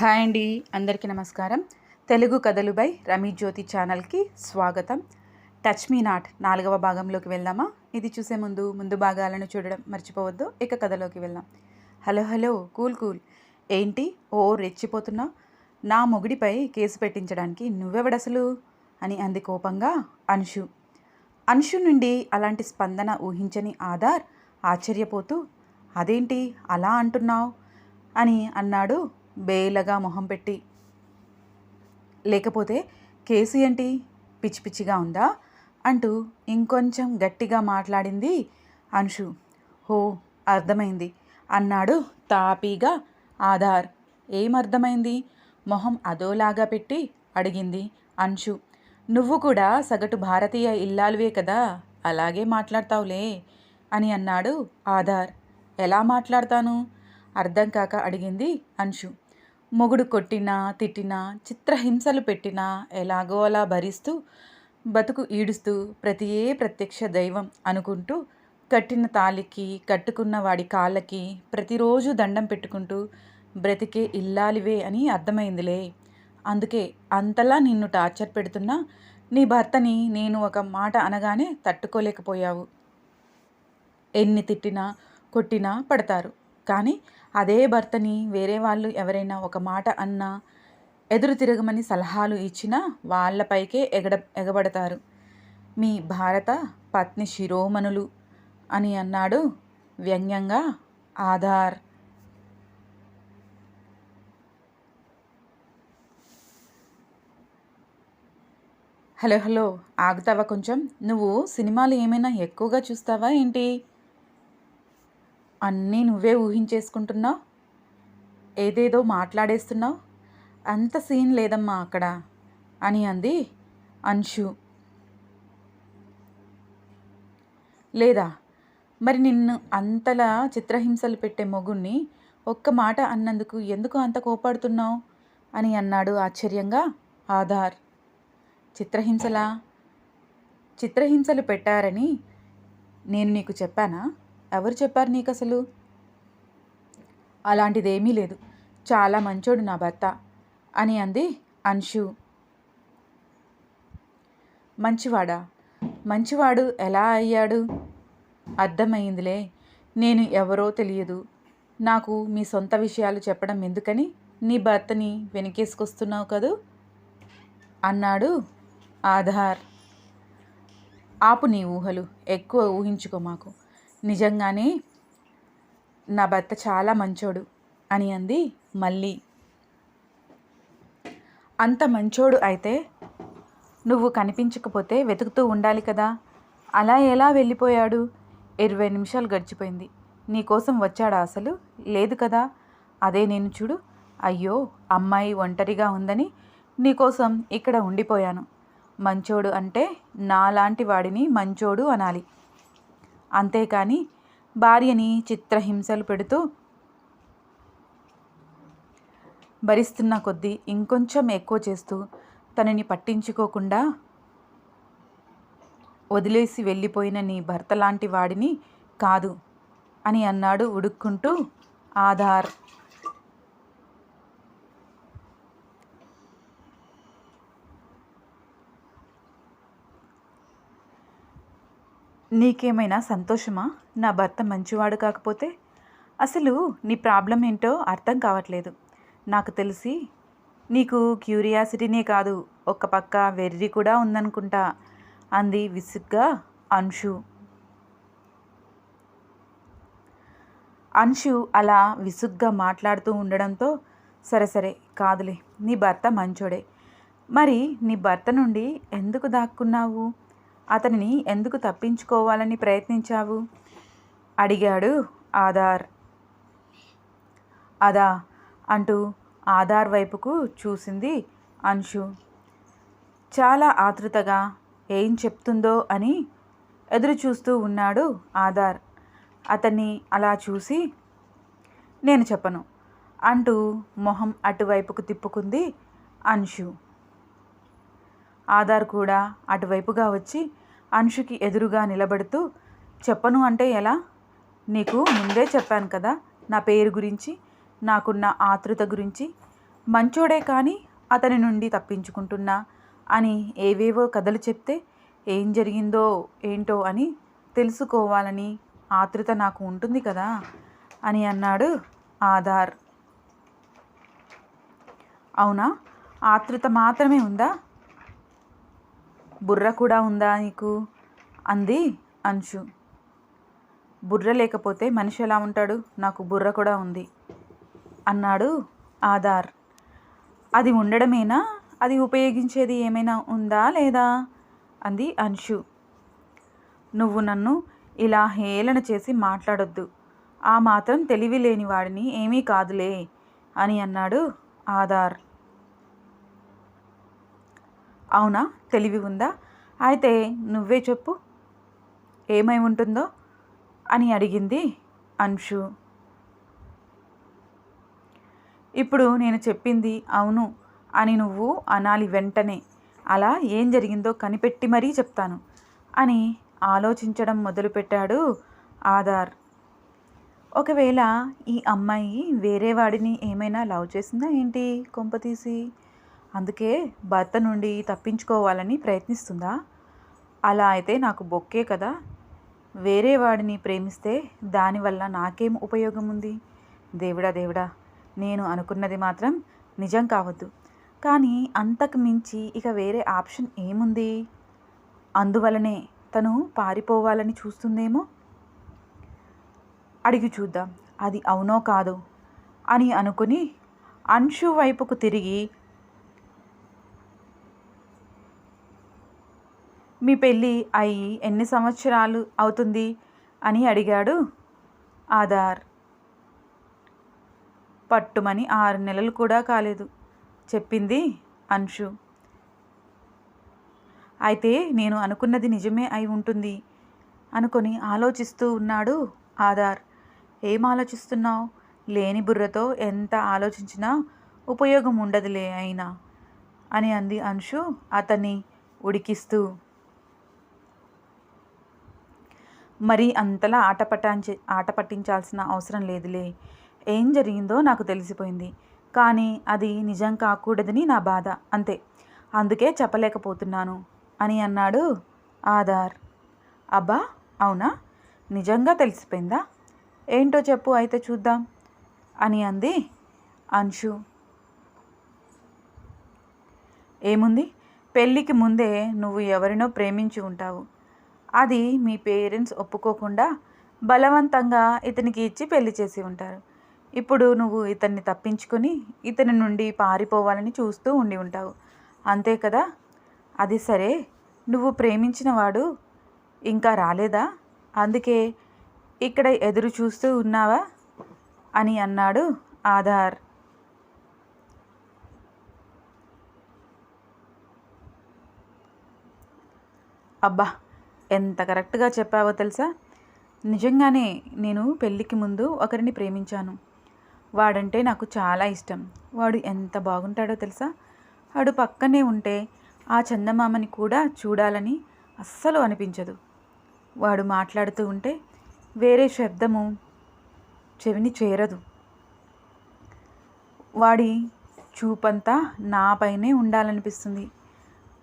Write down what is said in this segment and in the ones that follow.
Hi అండి అందరికీ నమస్కారం. తెలుగు కథలు బై రమీ జ్యోతి ఛానల్కి స్వాగతం. టచ్ మీ నాట్ నాలుగవ భాగంలోకి వెళ్దామా? ఇది చూసే ముందు ముందు భాగాలను చూడడం మర్చిపోవద్దు ఇక కథలోకి వెళ్దాం. Hello hello cool cool. ఏంటి? ఓ రెచ్చిపోతున్నా? నా మొగుడిపై కేసు పెట్టించడానికి నువ్వెవడసలు? అని అంది కోపంగా అంశు. అంశు నుండి అలాంటి స్పందన ఊహించని ఆధార్ ఆశ్చర్యపోతూ అదేంటి? అలా అంటున్నావు? అని అన్నాడు బేలగా మొహం పెట్టి. లేకపోతే కేసు ఏంటి పిచ్చి పిచ్చిగా ఉందా? అంటూ ఇంకొంచెం గట్టిగా మాట్లాడింది అంశు హో అర్థమైంది అన్నాడు తాపీగా ఆధార్. ఏం అర్థమైంది? మొహం అదోలాగా పెట్టి అడిగింది అంశు నువ్వు కూడా సగటు భారతీయ ఇల్లాలువే కదా అలాగే మాట్లాడతావులే అని అన్నాడు ఆధార్. ఎలా మాట్లాడతాను? అర్థం కాక అడిగింది అంశు మొగుడు కొట్టినా తిట్టినా చిత్రహింసలు పెట్టినా ఎలాగో అలా భరిస్తూ బతుకు ఈడుస్తూ ప్రతియే ప్రత్యక్ష దైవం అనుకుంటూ కట్టిన తాలికి కట్టుకున్న వాడి కాళ్ళకి ప్రతిరోజు దండం పెట్టుకుంటూ బ్రతికే ఇల్లాలివే అని అర్థమైందిలే. అందుకే అంతలా నిన్ను టార్చర్ పెడుతున్నా నీ భర్తని నేను ఒక మాట అనగానే తట్టుకోలేకపోయావు. ఎన్ని తిట్టినా కొట్టినా పడతారు. కానీ అదే భర్తని వేరే వాళ్ళు ఎవరైనా ఒక మాట అన్నా ఎదురు తిరగమని సలహాలు ఇచ్చినా వాళ్ళపైకే ఎగడ ఎగబడతారు. మీ భారత పత్ని శిరోమణులు అని అన్నాడు వ్యంగ్యంగా ఆధార్. హలో హలో ఆగుతావా కొంచెం? నువ్వు సినిమాలు ఏమైనా ఎక్కువగా చూస్తావా ఏంటి? అన్నీ నువ్వే ఊహించేసుకుంటున్నావు? ఏదేదో మాట్లాడేస్తున్నావు? అంత సీన్ లేదమ్మా అక్కడ అని అంది అంశు. లేదా మరి నిన్ను అంతలా చిత్రహింసలు పెట్టే మొగుణ్ణి ఒక్క మాట అన్నందుకు ఎందుకు అంత కోపాడుతున్నావు? అని అన్నాడు ఆశ్చర్యంగా ఆధార్. చిత్రహింసలా? చిత్రహింసలు పెట్టారని నేను నీకు చెప్పానా? ఎవరు చెప్పారు నీకు అసలు అలాంటిదేమీ లేదు. చాలా మంచోడు నా భర్త అని అంది అంశు. మంచివాడా? మంచివాడు ఎలా అయ్యాడు? అర్థమైందిలే నేను ఎవరో తెలియదు. నాకు మీ సొంత విషయాలు చెప్పడం ఎందుకని నీ భర్తని వెనకేసుకొస్తున్నావు కదూ? అన్నాడు ఆధార్. ఆపు నీ ఊహలు. ఎక్కువ ఊహించుకో మాకు. నిజంగానే నా భర్త చాలా మంచోడు అని అంది మళ్ళీ. అంత మంచోడు అయితే నువ్వు కనిపించకపోతే వెతుకుతూ ఉండాలి కదా. అలా ఎలా వెళ్ళిపోయాడు? ఇరవై నిమిషాలు గడిచిపోయింది. నీకోసం వచ్చాడా అసలు? లేదు కదా. అదే నేను చూడు. అయ్యో అమ్మాయి ఒంటరిగా ఉందని నీకోసం ఇక్కడ ఉండిపోయాను. మంచోడు అంటే నాలాంటి వాడిని మంచోడు అనాలి. అంతేకాని భార్యని చిత్రహింసలు పెడుతూ భరిస్తున్న కొద్దీ ఇంకొంచెం ఎక్కువ చేస్తూ తనని పట్టించుకోకుండా వదిలేసి వెళ్ళిపోయిన నీ భర్త లాంటి వాడిని కాదు అని అన్నాడు ఉడుక్కుంటూ ఆధార్. నీకేమైనా సంతోషమా? నా భర్త మంచివాడు కాకపోతే? అసలు నీ ప్రాబ్లం ఏంటో అర్థం కావట్లేదు. నాకు తెలిసి నీకు క్యూరియాసిటీనే కాదు ఒక పక్క వెర్రి కూడా ఉందనుకుంటా అంది విసుగ్గా అంశు. అంశు అలా విసుగ్గా మాట్లాడుతూ ఉండడంతో సరే సరే కాదులే నీ భర్త మంచోడే. మరి నీ భర్త నుండి ఎందుకు దాక్కున్నావు? అతనిని ఎందుకు తప్పించుకోవాలని ప్రయత్నించావు? అడిగాడు ఆధార్. అదా అంటూ ఆధార్ వైపుకు చూసింది అంశు. చాలా ఆతృతగా ఏం చెప్తుందో అని ఎదురు చూస్తూ ఉన్నాడు ఆధార్. అతన్ని అలా చూసి నేను చెప్పను అంటూ మొహం అటువైపుకు తిప్పుకుంది అంశు. ఆధార్ కూడా అటువైపుగా వచ్చి అంశుకి ఎదురుగా నిలబడుతూ చెప్పను అంటే ఎలా? నీకు ముందే చెప్పాను కదా నా పేరు గురించి నాకున్న ఆతృత గురించి. మంచోడే కానీ అతని నుండి తప్పించుకుంటున్నా అని ఏవేవో కథలు చెప్తే ఏం జరిగిందో ఏంటో అని తెలుసుకోవాలని ఆతృత నాకు ఉంటుంది కదా అని అన్నాడు ఆధార్. అవునా? ఆతృత మాత్రమే ఉందా? బుర్ర కూడా ఉందా నీకు? అంది అంశు. బుర్ర లేకపోతే మనిషి ఎలా ఉంటాడు? నాకు బుర్ర కూడా ఉంది అన్నాడు ఆధార్. అది ఉండడమేనా? అది ఉపయోగించేది ఏమైనా ఉందా లేదా? అంది అంశు. నువ్వు నన్ను ఇలా హేళన చేసి మాట్లాడొద్దు. ఆ మాత్రం తెలివి లేని వాడిని ఏమీ కాదులే అని అన్నాడు ఆధార్. అవునా? తెలివి ఉందా? అయితే నువ్వే చెప్పు. ఏమై ఉంటుందో? అని అడిగింది అంశు. ఇప్పుడు నేను చెప్పింది అవును అని నువ్వు అనాలి వెంటనే. అలా ఏం జరిగిందో కనిపెట్టి మరీ చెప్తాను అని ఆలోచించడం మొదలుపెట్టాడు ఆధార్. ఒకవేళ ఈ అమ్మాయి వేరే వాడిని ఏమైనా లవ్ చేసిందా ఏంటి కొంపతీసి? అందుకే భర్త నుండి తప్పించుకోవాలని ప్రయత్నిస్తుందా? అలా అయితే నాకు బొక్కే కదా. వేరే వాడిని ప్రేమిస్తే దానివల్ల నాకేం ఉపయోగం ఉంది? దేవుడా దేవుడా నేను అనుకున్నది మాత్రం నిజం కావద్దు. కానీ అంతకు మించి ఇక వేరే ఆప్షన్ ఏముంది? అందువలనే తను పారిపోవాలని చూస్తుందేమో? అడిగి చూద్దాం. అది అవునో కాదో అని అనుకుని అంశు వైపుకు తిరిగి మీ పెళ్ళి అయి ఎన్ని సంవత్సరాలు అవుతుంది? అని అడిగాడు ఆధార్. పట్టుమని ఆరు నెలలు కూడా కాలేదు చెప్పింది అంశు. అయితే నేను అనుకున్నది నిజమే అయి ఉంటుంది అనుకొని ఆలోచిస్తూ ఉన్నాడు ఆధార్. ఏం ఆలోచిస్తున్నావు? లేని బుర్రతో ఎంత ఆలోచించినా ఉపయోగం ఉండదులే అయినా అని అంది అంశు అతన్ని ఉడికిస్తూ. మరి అంతలా ఆట పట్టాంచి ఆట పట్టించాల్సిన అవసరం లేదులే. ఏం జరిగిందో నాకు తెలిసిపోయింది. కానీ అది నిజం కాకూడదని నా బాధ. అంతే. అందుకే చెప్పలేకపోతున్నాను అని అన్నాడు ఆధార్. అబ్బా! అవునా? నిజంగా తెలిసిపోయిందా? ఏంటో చెప్పు అయితే చూద్దాం అని అంది అంశు. ఏముంది? పెళ్ళికి ముందే నువ్వు ఎవరినో ప్రేమించి ఉంటావు. అది మీ పేరెంట్స్ ఒప్పుకోకుండా బలవంతంగా ఇతనికి ఇచ్చి పెళ్ళి చేసి ఉంటారు. ఇప్పుడు నువ్వు ఇతన్ని తప్పించుకొని ఇతని నుండి పారిపోవాలని చూస్తూ ఉండి ఉంటావు. అంతే కదా? అది సరే. నువ్వు ప్రేమించిన వాడు ఇంకా రాలేదా? అందుకే ఇక్కడ ఎదురు చూస్తూ ఉన్నావా? అని అన్నాడు ఆధార్. అబ్బా! ఎంత కరెక్ట్గా చెప్పావో తెలుసా? నిజంగానే నేను పెళ్ళికి ముందు ఒకరిని ప్రేమించాను. వాడంటే నాకు చాలా ఇష్టం. వాడు ఎంత బాగుంటాడో తెలుసా? వాడు పక్కనే ఉంటే ఆ చందమామని కూడా చూడాలని అస్సలు అనిపించదు. వాడు మాట్లాడుతూ ఉంటే వేరే శబ్దము చెవిని చేరదు. వాడి చూపంతా నాపైనే ఉండాలనిపిస్తుంది.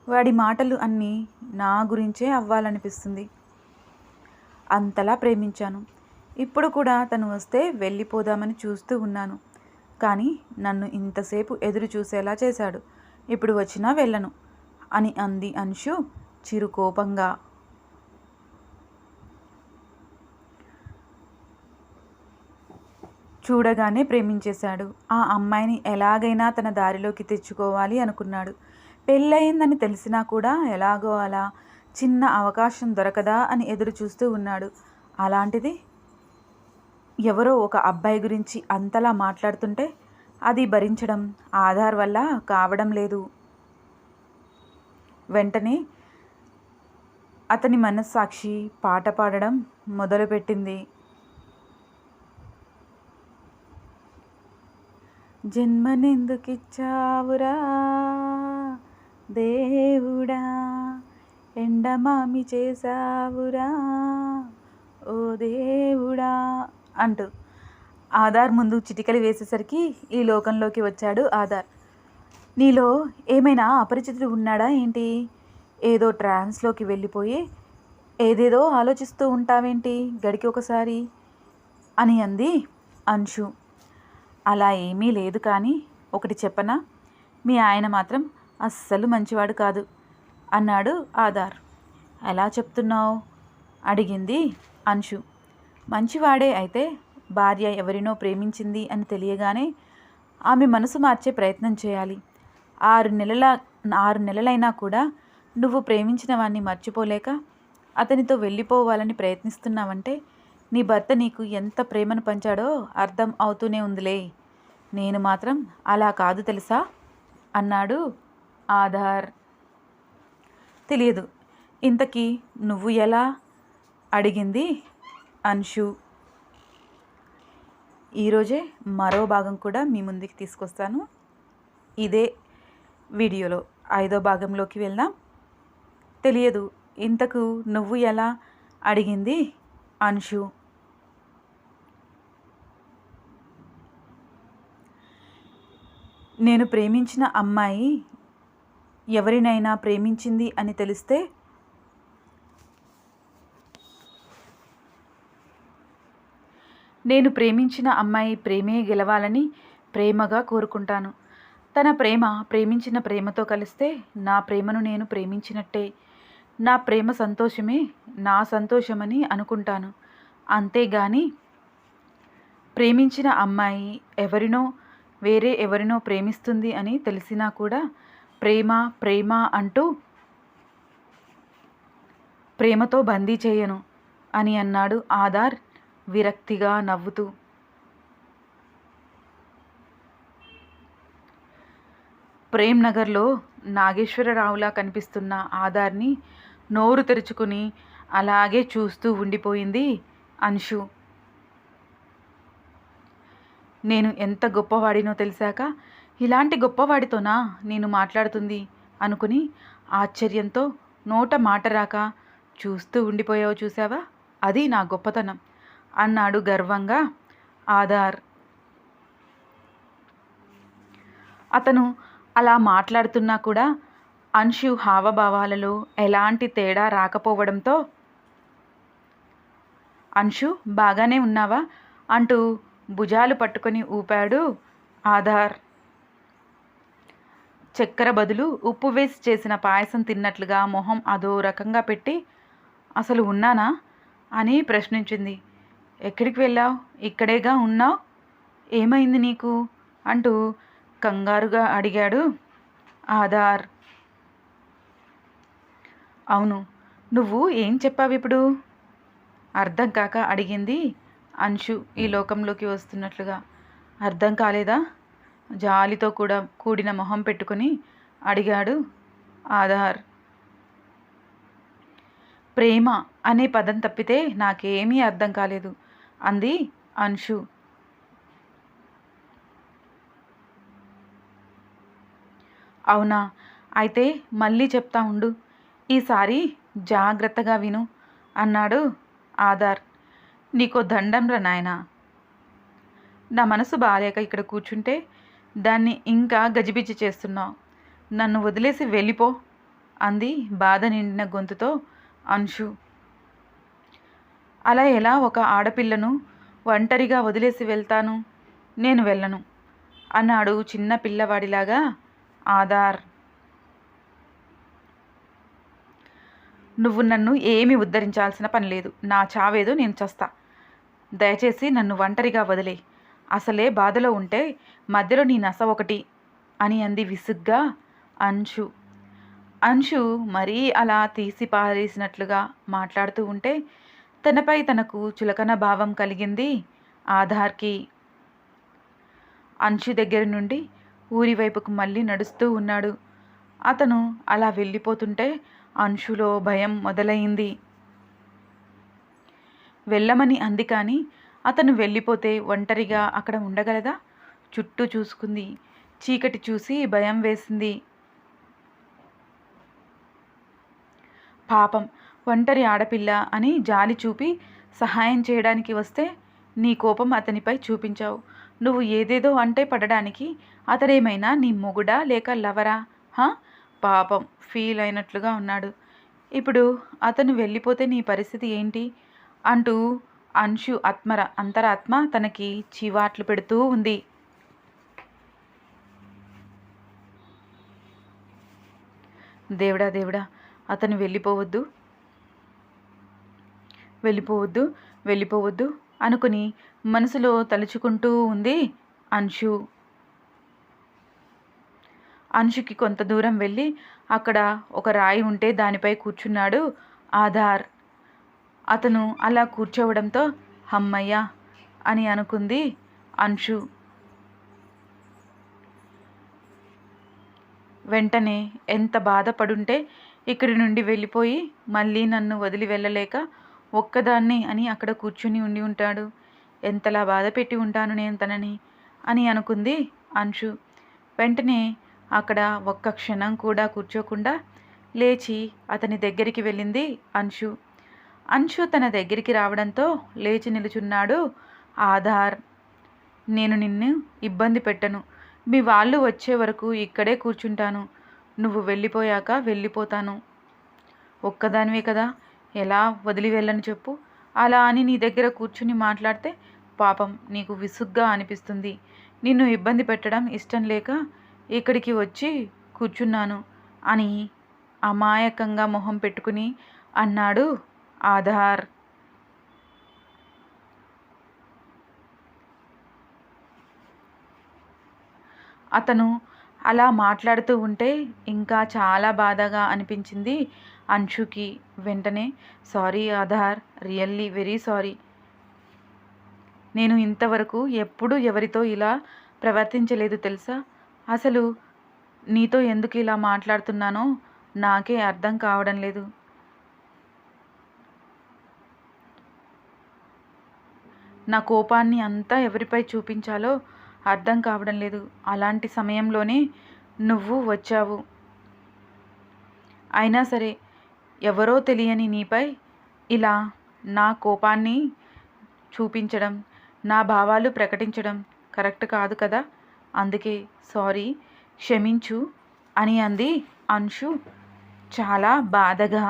వాడి మాటలు అన్నీ నా గురించే అవ్వాలనిపిస్తుంది. అంతలా ప్రేమించాను. ఇప్పుడు కూడా తను వస్తే వెళ్ళిపోదామని చూస్తూ ఉన్నాను. కానీ నన్ను ఇంతసేపు ఎదురు చూసేలా చేశాడు. ఇప్పుడు వచ్చినా వెళ్ళను అని అంది అంశు చిరుకోపంగా. చూడగానే ప్రేమించేశాడు. ఆ అమ్మాయిని ఎలాగైనా తన దారిలోకి తెచ్చుకోవాలి అనుకున్నాడు. పెళ్ళయిందని తెలిసినా కూడా ఎలాగో అలా చిన్న అవకాశం దొరకదా అని ఎదురు చూస్తూ ఉన్నాడు. అలాంటిది ఎవరో ఒక అబ్బాయి గురించి అంతలా మాట్లాడుతుంటే అది భరించడం ఆధార్ వల్ల కావడం లేదు. వెంటనే అతని మనస్సాక్షి పాట పాడడం మొదలుపెట్టింది. జన్మనెందుకిచ్చావురా? దేవుడా ఎండమామి చేసావురా ఓ దేవుడా అంటూ ఆధార్ ముందు చిటికలు వేసేసరికి ఈ లోకంలోకి వచ్చాడు ఆధార్. నీలో ఏమైనా అపరిచితుడు ఉన్నాడా ఏంటి? ఏదో ట్రాన్స్లోకి వెళ్ళిపోయి ఏదేదో ఆలోచిస్తూ ఉంటావేంటి గడికి ఒకసారి? అని అంది అంశు. అలా ఏమీ లేదు కానీ ఒకటి చెప్పనా? మీ ఆయన మాత్రం అస్సలు మంచివాడు కాదు. అన్నాడు ఆధార్. ఎలా చెప్తున్నావు? అడిగింది అంశు. మంచివాడే అయితే భార్య ఎవరినో ప్రేమించింది అని తెలియగానే ఆమె మనసు మార్చే ప్రయత్నం చేయాలి. ఆరు నెలల ఆరు నెలలైనా కూడా నువ్వు ప్రేమించిన వాణ్ణి మర్చిపోలేక అతనితో వెళ్ళిపోవాలని ప్రయత్నిస్తున్నావంటే నీ భర్త నీకు ఎంత ప్రేమను పంచాడో అర్థం అవుతూనే ఉందిలే. నేను మాత్రం అలా కాదు తెలుసా? అన్నాడు ఆధార్. తెలియదు. ఇంతకీ నువ్వు ఎలా అడిగింది అన్షు ఈరోజే మరో భాగం కూడా మీ ముందుకి తీసుకొస్తాను. ఇదే వీడియోలో. ఐదో భాగంలోకి వెళ్దాం. తెలియదు. ఇంతకు నువ్వు ఎలా అడిగింది అన్షు నేను ప్రేమించిన అమ్మాయి ఎవరినైనా ప్రేమించింది అని తెలిస్తే? నేను ప్రేమించిన అమ్మాయి ప్రేమే గెలవాలని ప్రేమగా కోరుకుంటాను. తన ప్రేమ ప్రేమించిన ప్రేమతో కలిస్తే నా ప్రేమను నేను ప్రేమించినట్టే. నా ప్రేమ సంతోషమే నా సంతోషమని అనుకుంటాను. అంతేగాని ప్రేమించిన అమ్మాయి ఎవరినో వేరే ఎవరినో ప్రేమిస్తుంది అని తెలిసినా కూడా ప్రేమ ప్రేమ అంటూ ప్రేమతో బందీ చేయను అని అన్నాడు ఆధార్ విరక్తిగా నవ్వుతూ. ప్రేమ్ నగర్లో నాగేశ్వరరావులా కనిపిస్తున్న ఆధార్ని నోరు తెరుచుకుని అలాగే చూస్తూ ఉండిపోయింది అంశు. నేను ఎంత గొప్పవాడినో తెలిసాక ఇలాంటి గొప్పవాడితోనా నేను మాట్లాడుతుంది? అనుకుని ఆశ్చర్యంతో నోట మాట రాక చూస్తూ ఉండిపోయావు చూసావా అది నా గొప్పతనం అన్నాడు గర్వంగా ఆధార్. అతను అలా మాట్లాడుతున్నా కూడా అంశు హావభావాలలో ఎలాంటి తేడా రాకపోవడంతో అంశు బాగానే ఉన్నావా? అంటూ భుజాలు పట్టుకొని ఊపాడు ఆధార్. చక్కెర బదులు ఉప్పు వేసి చేసిన పాయసం తిన్నట్లుగా మొహం అదో రకంగా పెట్టి అసలు ఉన్నానా? అని ప్రశ్నించింది. ఎక్కడికి వెళ్ళావు? ఇక్కడేగా ఉన్నావు? ఏమైంది నీకు? అంటూ కంగారుగా అడిగాడు ఆధార్. అవును నువ్వు ఏం చెప్పావు ఇప్పుడు? అర్థం కాక అడిగింది అంశు ఈ లోకంలోకి వస్తున్నట్లుగా. అర్థం కాలేదా? జాలితో కూడా కూడిన మొహం పెట్టుకుని అడిగాడు ఆధార్. ప్రేమ అనే పదం తప్పితే నాకేమీ అర్థం కాలేదు అంది అంశు. అవునా? అయితే మళ్ళీ చెప్తా ఉండు. ఈసారి జాగ్రత్తగా విను అన్నాడు ఆధార్. నీకో దండం రా నాయన. నా మనసు బాగాలేక ఇక్కడ కూర్చుంటే దాన్ని ఇంకా గజిబిజి చేస్తున్నావు. నన్ను వదిలేసి వెళ్ళిపో అంది బాధ నిండిన గొంతుతో అంశు. అలా ఎలా ఒక ఆడపిల్లను ఒంటరిగా వదిలేసి వెళ్తాను? నేను వెళ్ళను అన్నాడు చిన్న పిల్లవాడిలాగా ఆధార్. నువ్వు నన్ను ఏమీ ఉద్ధరించాల్సిన పని లేదు. నా చావేదో నేను చస్తా. దయచేసి నన్ను ఒంటరిగా వదిలే అసలే బాధలో ఉంటే మధ్యలో నీ నస ఒకటి అని అంది విసుగ్గా అంశు. అంశు మరీ అలా తీసి పారేసినట్లుగా మాట్లాడుతూ ఉంటే తనపై తనకు చులకన భావం కలిగింది ఆధార్కి. అంశు దగ్గర నుండి ఊరి వైపుకు మళ్ళీ నడుస్తూ ఉన్నాడు. అతను అలా వెళ్ళిపోతుంటే అంశులో భయం మొదలైంది. వెళ్ళమని అంది కానీ అతను వెళ్ళిపోతే ఒంటరిగా అక్కడ ఉండగలదా? చుట్టూ చూసుకుంది. చీకటి చూసి భయం వేసింది. పాపం ఒంటరి ఆడపిల్ల అని జాలి చూపి సహాయం చేయడానికి వస్తే నీ కోపం అతనిపై చూపించావు. నువ్వు ఏదేదో అంటే పడడానికి అతడేమైనా నీ మొగుడా లేక లవరా? హా? పాపం ఫీల్ అయినట్లుగా ఉన్నాడు. ఇప్పుడు అతను వెళ్ళిపోతే నీ పరిస్థితి ఏంటి? అంటూ అంశు ఆత్మర అంతరాత్మ తనకి చివాట్లు పెడుతూ ఉంది. దేవుడా దేవుడా అతను వెళ్ళిపోవద్దు. వెళ్ళిపోవద్దు వెళ్ళిపోవద్దు అనుకుని మనసులో తలుచుకుంటూ ఉంది అంశు. అంశుకి కొంత దూరం వెళ్ళి అక్కడ ఒక రాయి ఉంటే దానిపై కూర్చున్నాడు ఆధార్. అతను అలా కూర్చోవడంతో హమ్మయ్య అని అనుకుంది అంశు. వెంటనే ఎంత బాధపడుంటే ఇక్కడి నుండి వెళ్ళిపోయి మళ్ళీ నన్ను వదిలి వెళ్ళలేక ఒక్కదాన్ని అని అక్కడ కూర్చుని ఉండి ఉంటాడు. ఎంతలా బాధ పెట్టి ఉంటాను నేను తనని అని అనుకుంది అంశు. వెంటనే అక్కడ ఒక్క క్షణం కూడా కూర్చోకుండా లేచి అతని దగ్గరికి వెళ్ళింది అంశు. అంశు తన దగ్గరికి రావడంతో లేచి నిలుచున్నాడు. ఆధార్ నేను నిన్ను ఇబ్బంది పెట్టను. మీ వాళ్ళు వచ్చే వరకు ఇక్కడే కూర్చుంటాను. నువ్వు వెళ్ళిపోయాక వెళ్ళిపోతాను. ఒక్కదానివే కదా. ఎలా వదిలి వెళ్ళని చెప్పు అలా అని నీ దగ్గర కూర్చుని మాట్లాడితే పాపం నీకు విసుగ్గా అనిపిస్తుంది. నిన్ను ఇబ్బంది పెట్టడం ఇష్టం లేక ఇక్కడికి వచ్చి కూర్చున్నాను అని అమాయకంగా మొహం పెట్టుకుని అన్నాడు ఆధార్. అతను అలా మాట్లాడుతూ ఉంటే ఇంకా చాలా బాధగా అనిపించింది అంశుకి. వెంటనే sorry Aadhar really very sorry. నేను ఇంతవరకు ఎప్పుడు ఎవరితో ఇలా ప్రవర్తించలేదు తెలుసా? అసలు నీతో ఎందుకు ఇలా మాట్లాడుతున్నానో నాకే అర్థం కావడం లేదు. నా కోపాన్ని అంతా ఎవరిపై చూపించాలో అర్థం కావడం లేదు. అలాంటి సమయంలోనే నువ్వు వచ్చావు. అయినా సరే ఎవరో తెలియని నీపై ఇలా నా కోపాన్ని చూపించడం నా భావాలు ప్రకటించడం కరెక్ట్ కాదు కదా? అందుకే సారీ క్షమించు అని అంది అంశు చాలా బాధగా.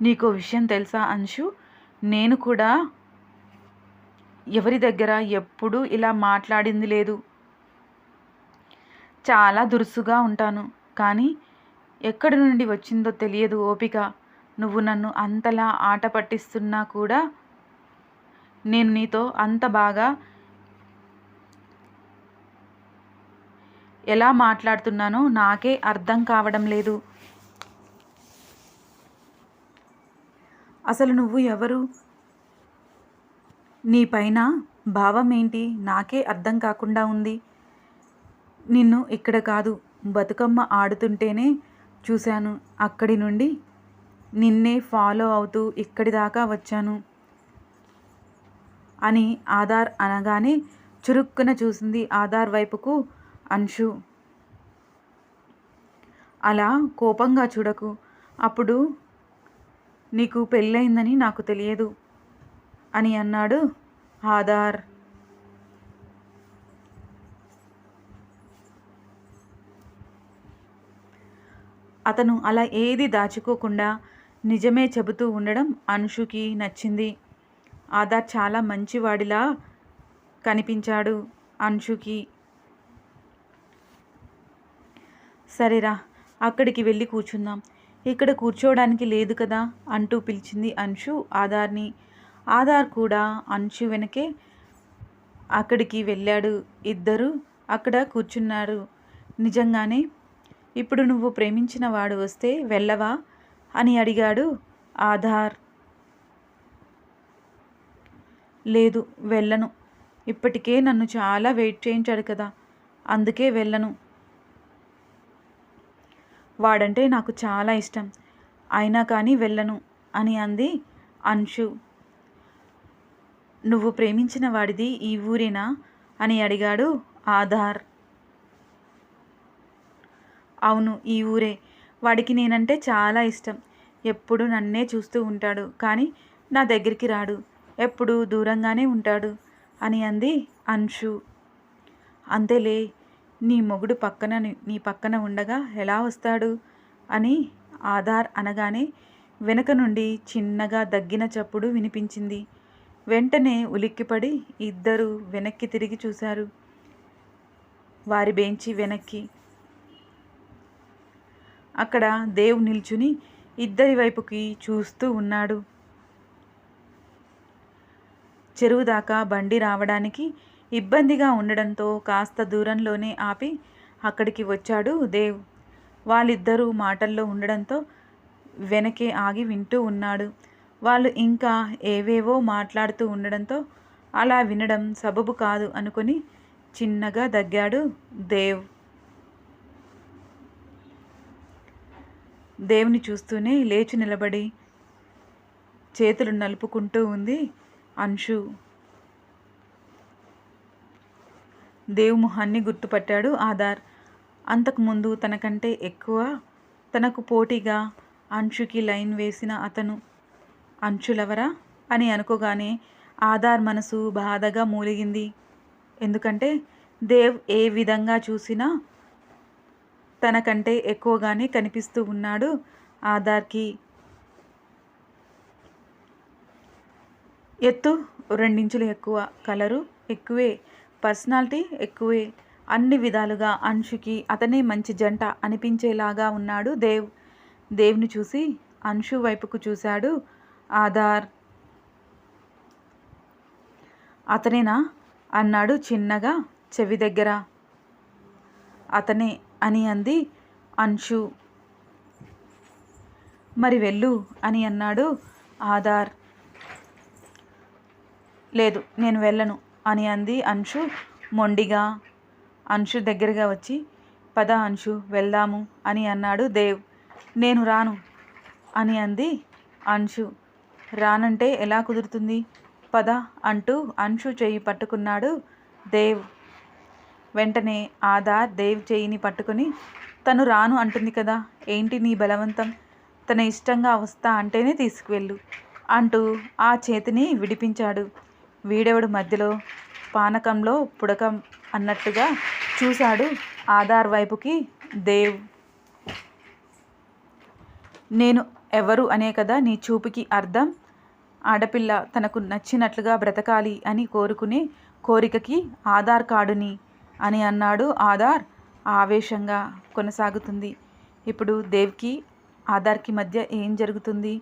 నీకు విషయం తెలుసా అంశు? నేను కూడా ఎవరి దగ్గర ఎప్పుడూ ఇలా మాట్లాడింది లేదు. చాలా దురుసుగా ఉంటాను. కానీ ఎక్కడి నుండి వచ్చిందో తెలియదు ఓపిక. నువ్వు నన్ను అంతలా ఆట పట్టిస్తున్నా కూడా నేను నీతో అంత బాగా ఎలా మాట్లాడుతున్నానో నాకే అర్థం కావడం లేదు. అసలు నువ్వు ఎవరు? నీ పైన భావం ఏంటి నాకే అర్థం కాకుండా ఉంది. నిన్ను ఇక్కడ కాదు బతుకమ్మ ఆడుతుంటేనే చూశాను. అక్కడి నుండి నిన్నే ఫాలో అవుతూ ఇక్కడి దాకా వచ్చాను అని ఆధార్ అనగానే చురుక్కున చూసింది ఆధార్ వైపుకు అంశు. అలా కోపంగా చూడకు. అప్పుడు నీకు పెళ్ళయిందని నాకు తెలియదు అని అన్నాడు ఆధార్. అతను అలా ఏది దాచుకోకుండా నిజమే చెబుతూ ఉండడం అంశుకి నచ్చింది. ఆధార్ చాలా మంచివాడిలా కనిపించాడు అంశుకి సరేరా అక్కడికి వెళ్ళి కూర్చుందాం. ఇక్కడ కూర్చోవడానికి లేదు కదా అంటూ పిలిచింది అంశు ఆధార్ని. ఆధార్ కూడా అంశు వెనకే అక్కడికి వెళ్ళాడు. ఇద్దరు అక్కడ కూర్చున్నారు. నిజంగానే? ఇప్పుడు నువ్వు ప్రేమించిన వాడు వస్తే వెళ్ళవా? అని అడిగాడు ఆధార్. లేదు వెళ్ళను. ఇప్పటికే నన్ను చాలా వెయిట్ చేయించాడు కదా. అందుకే వెళ్ళను. వాడంటే నాకు చాలా ఇష్టం. అయినా కానీ వెళ్ళను అని అంది అంశు. నువ్వు ప్రేమించిన వాడిది ఈ ఊరేనా? అని అడిగాడు ఆధార్. అవును ఈ ఊరే. వాడికి నేనంటే చాలా ఇష్టం. ఎప్పుడు నన్నే చూస్తూ ఉంటాడు. కానీ నా దగ్గరికి రాడు. ఎప్పుడు దూరంగానే ఉంటాడు అని అంది అన్షు అంతేలే నీ మొగుడు పక్కన నీ పక్కన ఉండగా ఎలా వస్తాడు? అని ఆధార్ అనగానే వెనక నుండి చిన్నగా దగ్గిన చప్పుడు వినిపించింది. వెంటనే ఉలిక్కిపడి ఇద్దరు వెనక్కి తిరిగి చూశారు. వారి బెంచి వెనక్కి. అక్కడ దేవ్ నిల్చుని ఇద్దరి వైపుకి చూస్తూ ఉన్నాడు. చెరువు దాకా బండి రావడానికి ఇబ్బందిగా ఉండడంతో కాస్త దూరంలోనే ఆపి అక్కడికి వచ్చాడు దేవ్. వాళ్ళిద్దరూ మాటల్లో ఉండడంతో వెనకే ఆగి వింటూ ఉన్నాడు. వాళ్ళు ఇంకా ఏవేవో మాట్లాడుతూ ఉండడంతో అలా వినడం సబబు కాదు అనుకుని చిన్నగా దగ్గాడు దేవ్. దేవుని చూస్తూనే లేచి నిలబడి చేతులు నలుపుకుంటూ ఉంది అంశు. దేవుమొహాన్ని గుర్తుపట్టాడు ఆధార్. అంతకుముందు తనకంటే ఎక్కువ తనకు పోటీగా అంశుకి లైన్ వేసిన అతను. అంచులవరా అని అనుకోగానే ఆధార్ మనసు బాధగా మూలిగింది. ఎందుకంటే దేవ్ ఏ విధంగా చూసినా తనకంటే ఎక్కువగానే కనిపిస్తూ ఉన్నాడు ఆధార్కి. ఎత్తు రెండించులు ఎక్కువ కలరు ఎక్కువే. పర్సనాలిటీ ఎక్కువే. అన్ని విధాలుగా అంశుకి అతనే మంచి జంట అనిపించేలాగా ఉన్నాడు దేవ్. దేవ్ని చూసి అంశు వైపుకు చూశాడు ఆధార్. అతనేనా? అన్నాడు చిన్నగా చెవి దగ్గర. అతనే అని అంది అంశు. మరి వెళ్ళు అని అన్నాడు ఆధార్. లేదు నేను వెళ్ళను. అని అంది అంశు. మొండిగా. అంశు దగ్గరగా వచ్చి పద అంశు వెళ్దాము అని అన్నాడు దేవ్. నేను రాను అని అంది అంశు. రానంటే ఎలా కుదురుతుంది? పద అంటూ అంశు చేయి పట్టుకున్నాడు దేవ్. వెంటనే ఆధార్ దేవ్ చేయిని పట్టుకుని తను రాను అంటుంది కదా ఏంటి నీ బలవంతం? తన ఇష్టంగా వస్తా అంటేనే తీసుకువెళ్ళు అంటూ ఆ చేతిని విడిపించాడు. వీడెవడు మధ్యలో? పానకంలో పుడకం అన్నట్టుగా చూశాడు. ఆధార్ వైపుకి దేవ్. నేను ఎవరు అనే కదా నీ చూపుకి అర్థం? ఆడపిల్ల తనకు నచ్చినట్లుగా బ్రతకాలి అని కోరుకునే కోరికకి ఆధార్ కార్డుని అని అన్నాడు ఆధార్. ఆవేశంగా కొనసాగుతుంది. ఇప్పుడు దేవ్కి ఆధార్కి మధ్య ఏం జరుగుతుంది?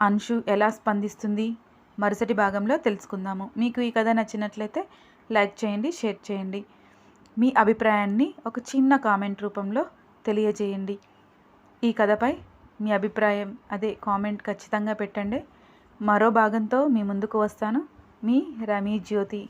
అంశు ఎలా స్పందిస్తుంది? మరుసటి భాగంలో తెలుసుకుందాము. మీకు ఈ కథ నచ్చినట్లయితే లైక్ చేయండి షేర్ చేయండి. మీ అభిప్రాయాన్ని ఒక చిన్న కామెంట్ రూపంలో తెలియజేయండి. ఈ కథపై మీ అభిప్రాయం అదే కామెంట్ ఖచ్చితంగా పెట్టండి. మరో భాగంతో మీ ముందుకు వస్తాను. మీ రమీ జ్యోతి.